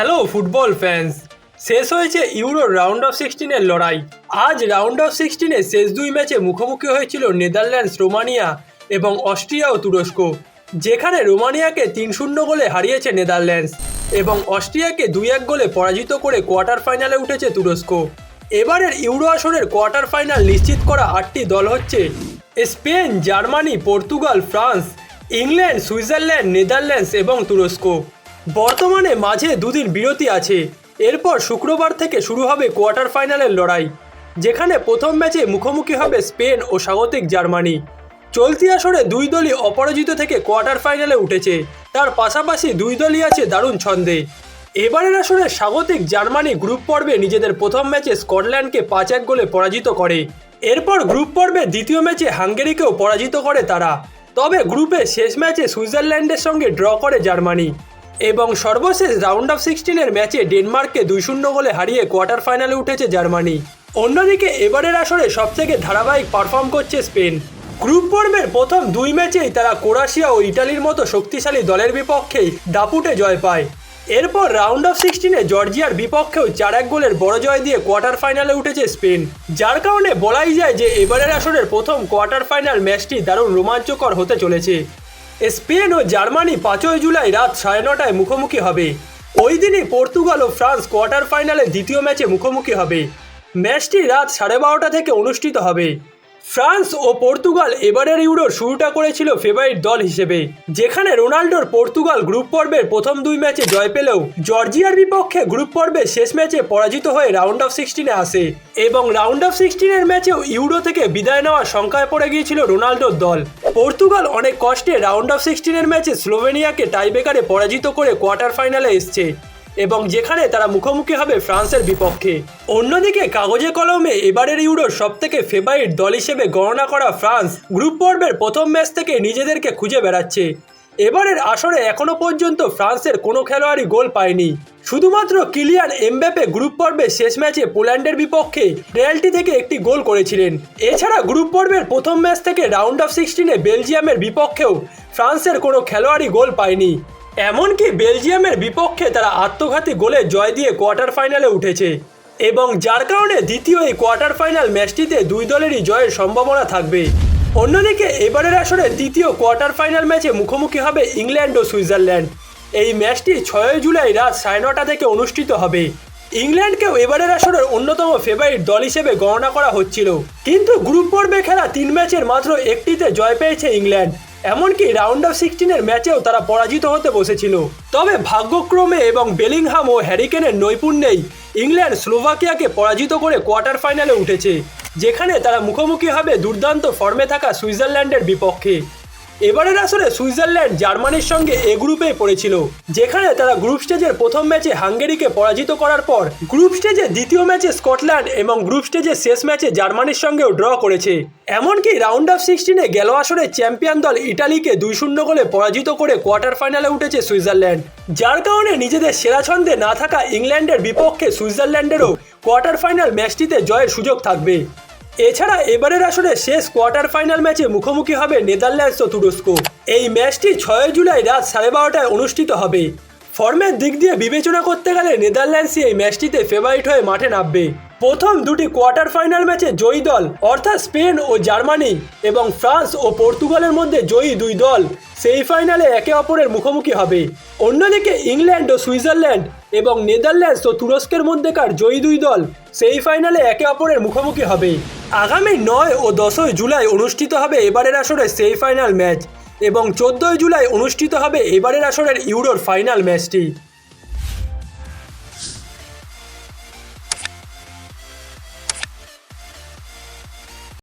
Hello football fans শেষ হয়েছে euro round of সিক্সটিনের লড়াই। আজ রাউন্ড অফ সিক্সটিনের শেষ দুই ম্যাচে মুখোমুখি হয়েছিল নেদারল্যান্ডস, রোমানিয়া এবং অস্ট্রিয়া ও তুরস্ক, যেখানে রোমানিয়াকে তিন শূন্য গোলে হারিয়েছে নেদারল্যান্ডস এবং অস্ট্রিয়াকে দুই এক গোলে পরাজিত করে কোয়ার্টার ফাইনালে উঠেছে তুরস্ক। এবারের ইউরো আসরের কোয়ার্টার ফাইনাল নিশ্চিত করা আটটি দল হচ্ছে Spain, Germany, Portugal, France, England, Switzerland, Netherlands এবং তুরস্ক। বর্তমানে মাঝে দুদিন বিরতি আছে। এরপর শুক্রবার থেকে শুরু হবে কোয়ার্টার ফাইনালের লড়াই, যেখানে প্রথম ম্যাচে মুখোমুখি হবে স্পেন ও স্বাগতিক জার্মানি। চলতি আসরে দুই দলই অপরাজিত থেকে কোয়ার্টার ফাইনালে উঠেছে। তার পাশাপাশি দুই দলই আছে দারুণ ছন্দে। এবারের আসরে স্বাগতিক জার্মানি গ্রুপ পর্বে নিজেদের প্রথম ম্যাচে স্কটল্যান্ডকে পাঁচ এক গোলে পরাজিত করে। এরপর গ্রুপ পর্বে দ্বিতীয় ম্যাচে হাঙ্গেরিকেও পরাজিত করে তারা। তবে গ্রুপে শেষ ম্যাচে সুইজারল্যান্ডের সঙ্গে ড্র করে জার্মানি। এবং সর্বশেষ রাউন্ড অফ সিক্সটিনের ম্যাচে ডেনমার্ককে দুই শূন্য গোলে হারিয়ে কোয়ার্টার ফাইনালে উঠেছে জার্মানি। অন্যদিকে এবারের আসরে সবথেকে ধারাবাহিক পারফর্ম করছে স্পেন। গ্রুপ পর্বের প্রথম দুই ম্যাচেই তারা ক্রোয়েশিয়া ও ইটালির মতো শক্তিশালী দলের বিপক্ষেই দাপুটে জয় পায়। এরপর রাউন্ড অফ সিক্সটিনে জর্জিয়ার বিপক্ষেও চার এক গোলের বড় জয় দিয়ে কোয়ার্টার ফাইনালে উঠেছে স্পেন। যার কারণে বলাই যায় যে এবারের আসরের প্রথম কোয়ার্টার ফাইনাল ম্যাচটি দারুণ রোমাঞ্চকর হতে চলেছে। স্পেন ও জার্মানি পাঁচই জুলাই রাত সাড়ে নটায় মুখোমুখি হবে। ওই দিনই পর্তুগাল ও ফ্রান্স কোয়ার্টার ফাইনালে দ্বিতীয় ম্যাচে মুখোমুখি হবে। ম্যাচটি রাত সাড়ে বারোটা থেকে অনুষ্ঠিত হবে। ফ্রান্স ও পর্তুগাল এবারের ইউরোর শুরুটা করেছিল ফেভারিট দল হিসেবে, যেখানে রোনাল্ডোর পর্তুগাল গ্রুপ পর্বের প্রথম দুই ম্যাচে জয় পেলেও জর্জিয়ার বিপক্ষে গ্রুপ পর্বের শেষ ম্যাচে পরাজিত হয়ে রাউন্ড অফ সিক্সটিনে আসে এবং রাউন্ড অফ সিক্সটিনের ম্যাচেও ইউরো থেকে বিদায় নেওয়ার শঙ্কায় পড়ে গিয়েছিল রোনাল্ডোর দল। পর্তুগাল অনেক কষ্টে রাউন্ড অফ সিক্সটিনের ম্যাচে স্লোভেনিয়াকে টাইবেকারে পরাজিত করে কোয়ার্টার ফাইনালে এসছে। এবং যেখানে তারা মুখোমুখি হবে ফ্রান্সের বিপক্ষে। অন্যদিকে কাগজে কলমে এবারের ইউরোর সবথেকে ফেভারিট দল হিসেবে গণনা করা ফ্রান্স গ্রুপ পর্বের প্রথম ম্যাচ থেকে নিজেদেরকে খুঁজে বেড়াচ্ছে। এবারের আসরে এখনও পর্যন্ত ফ্রান্সের কোনো খেলোয়াড়ই গোল পায়নি। শুধুমাত্র কিলিয়ান এমব্যাপে গ্রুপ পর্বে শেষ ম্যাচে পোল্যান্ডের বিপক্ষে পেনাল্টি থেকে একটি গোল করেছিলেন। এছাড়া গ্রুপ পর্বের প্রথম ম্যাচ থেকে রাউন্ড অফ সিক্সটিনে বেলজিয়ামের বিপক্ষেও ফ্রান্সের কোনো খেলোয়াড়ই গোল পায়নি। এমনকি বেলজিয়ামের বিপক্ষে তারা আত্মঘাতী গোলে জয় দিয়ে কোয়ার্টার ফাইনালে উঠেছে। এবং যার কারণে দ্বিতীয় এই কোয়ার্টার ফাইনাল ম্যাচটিতে দুই দলেরই জয়ের সম্ভাবনা থাকবে। অন্যদিকে এবারের আসরে তৃতীয় কোয়ার্টার ফাইনাল ম্যাচে মুখোমুখি হবে ইংল্যান্ড ও সুইজারল্যান্ড। এই ম্যাচটি ছয়ই জুলাই রাত সাড়ে নটা থেকে অনুষ্ঠিত হবে। ইংল্যান্ডকেও এবারের আসরের অন্যতম ফেভারিট দল হিসেবে গণনা করা হচ্ছিল। কিন্তু গ্রুপ পর্বে খেলা তিন ম্যাচের মাত্র একটিতে জয় পেয়েছে ইংল্যান্ড। এমনকি রাউন্ড অফ সিক্সটিনের ম্যাচেও তারা পরাজিত হতে বসেছিল। তবে ভাগ্যক্রমে এবং বেলিংহাম ও হ্যারিকেনের নৈপুণ্যেই ইংল্যান্ড স্লোভাকিয়াকে পরাজিত করে কোয়ার্টার ফাইনালে উঠেছে, যেখানে তারা মুখোমুখি হবে দুর্দান্ত ফর্মে থাকা সুইজারল্যান্ডের বিপক্ষে। এবারের আসরে সুইজারল্যান্ড জার্মানির সঙ্গে এ গ্রুপে পড়েছিল, যেখানে তারা গ্রুপ স্টেজের প্রথম ম্যাচে হাঙ্গেরিকে পরাজিত করার পর গ্রুপ স্টেজে দ্বিতীয় ম্যাচে স্কটল্যান্ড এবং গ্রুপ স্টেজের শেষ ম্যাচে জার্মানির সঙ্গেও ড্র করেছে। এমনকি রাউন্ড অফ সিক্সটিনে গেল আসরে চ্যাম্পিয়ন দল ইটালিকে দুই শূন্য গোলে পরাজিত করে কোয়ার্টার ফাইনালে উঠেছে সুইজারল্যান্ড, যার কারণে নিজেদের সেরা ছন্দে না থাকা ইংল্যান্ডের বিপক্ষে সুইজারল্যান্ডেরও কোয়ার্টার ফাইনাল ম্যাচটিতে জয়ের সুযোগ থাকবে। এছাড়া এবারের আসরে শেষ কোয়ার্টার ফাইনাল ম্যাচে মুখোমুখি হবে নেদারল্যান্ডস ও তুরস্ক। এই ম্যাচটি ছয় জুলাই রাত সাড়ে বারোটায় অনুষ্ঠিত হবে। ফর্মের দিক দিয়ে বিবেচনা করতে গেলে নেদারল্যান্ডসই এই ম্যাচটিতে ফেভারিট হয়ে মাঠে নামবে। প্রথম দুটি কোয়ার্টার ফাইনাল ম্যাচে জয়ী দল অর্থাৎ স্পেন ও জার্মানি এবং ফ্রান্স ও পর্তুগালের মধ্যে জয়ী দুই দল সেই ফাইনালে একে অপরের মুখোমুখি হবে। অন্যদিকে ইংল্যান্ড ও সুইজারল্যান্ড এবং নেদারল্যান্ডস ও তুরস্কের মধ্যেকার জয়ী দুই দল সেই ফাইনালে একে অপরের মুখোমুখি হবে। আগামী নয় ও দশই জুলাই অনুষ্ঠিত হবে এবারের আসরে সেই ফাইনাল ম্যাচ এবং চোদ্দোই জুলাই অনুষ্ঠিত হবে এবারের আসরের ইউরোর ফাইনাল ম্যাচটি।